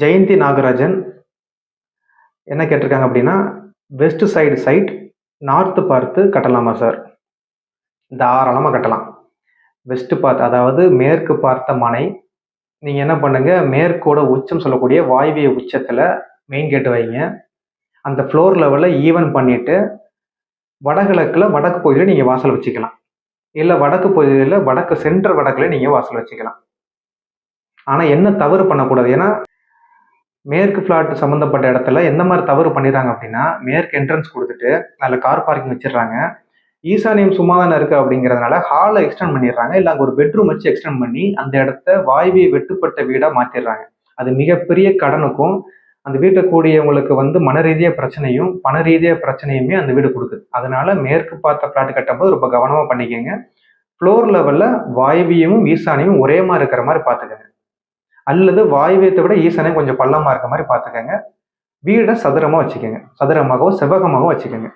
ஜெயந்தி நாகராஜன் என்ன கேட்டிருக்காங்க அப்படின்னா வெஸ்ட் சைடு சைட் நார்த்து பார்த்து கட்டலாமா சார் தாராளமாக கட்டலாம். வெஸ்ட்டு பார்த்து அதாவது மேற்கு பார்த்த மனை நீங்கள் என்ன பண்ணுங்கள் மேற்கோட உச்சம் சொல்லக்கூடிய வாயுவிய உச்சத்தில் மெயின் கேட் வைங்க. அந்த ஃப்ளோர் லெவலில் ஈவன் பண்ணிவிட்டு வடகிழக்கில் வடக்கு பகுதியில் நீங்கள் வாசல் வச்சுக்கலாம். இல்லை வடக்கு பகுதியில் வடக்கு சென்ட்ரல் வடக்கில் நீங்கள் வாசல் வச்சுக்கலாம். ஆனால் என்ன தவறு பண்ணக்கூடாது? ஏன்னா மேற்கு ஃப்ளாட் சம்மந்தப்பட்ட இடத்துல எந்த மாதிரி தவறு பண்ணிடுறாங்க அப்படின்னா மேற்கு என்ட்ரன்ஸ் கொடுத்துட்டு அதில் கார் பார்க்கிங் வச்சிடுறாங்க. ஈசானியம் சும்மா தானே இருக்குது அப்படிங்கிறதுனால ஹாலை எக்ஸ்டெண்ட் பண்ணிடுறாங்க. இல்லை அங்கே ஒரு பெட்ரூம் வச்சு எக்ஸ்டெண்ட் பண்ணி அந்த இடத்த வாய்வியை வெட்டுப்பட்ட வீடாக மாற்றிடுறாங்க அது மிகப்பெரிய கடனுக்கும் அந்த வீட்டை கூடியவங்களுக்கு வந்து மன ரீதியாக பிரச்சனையும் பண ரீதியாக பிரச்சனையுமே அந்த வீடு கொடுக்குது. அதனால மேற்கு பார்த்த ஃப்ளாட் கட்டும்போது ரொம்ப கவனமாக பண்ணிக்கோங்க. ஃப்ளோர் லெவலில் வாயுவியமும் ஈசானியும் ஒரே மாதிரி இருக்கிற மாதிரி பார்த்துக்கோங்க. அல்லது வாயுவியத்தை விட ஈசனை கொஞ்சம் பள்ளமாக இருக்க மாதிரி பார்த்துக்கோங்க. வீடை சதுரமாக வச்சுக்கோங்க. சதுரமாகவோ செவ்வகமாகவோ வச்சுக்கோங்க.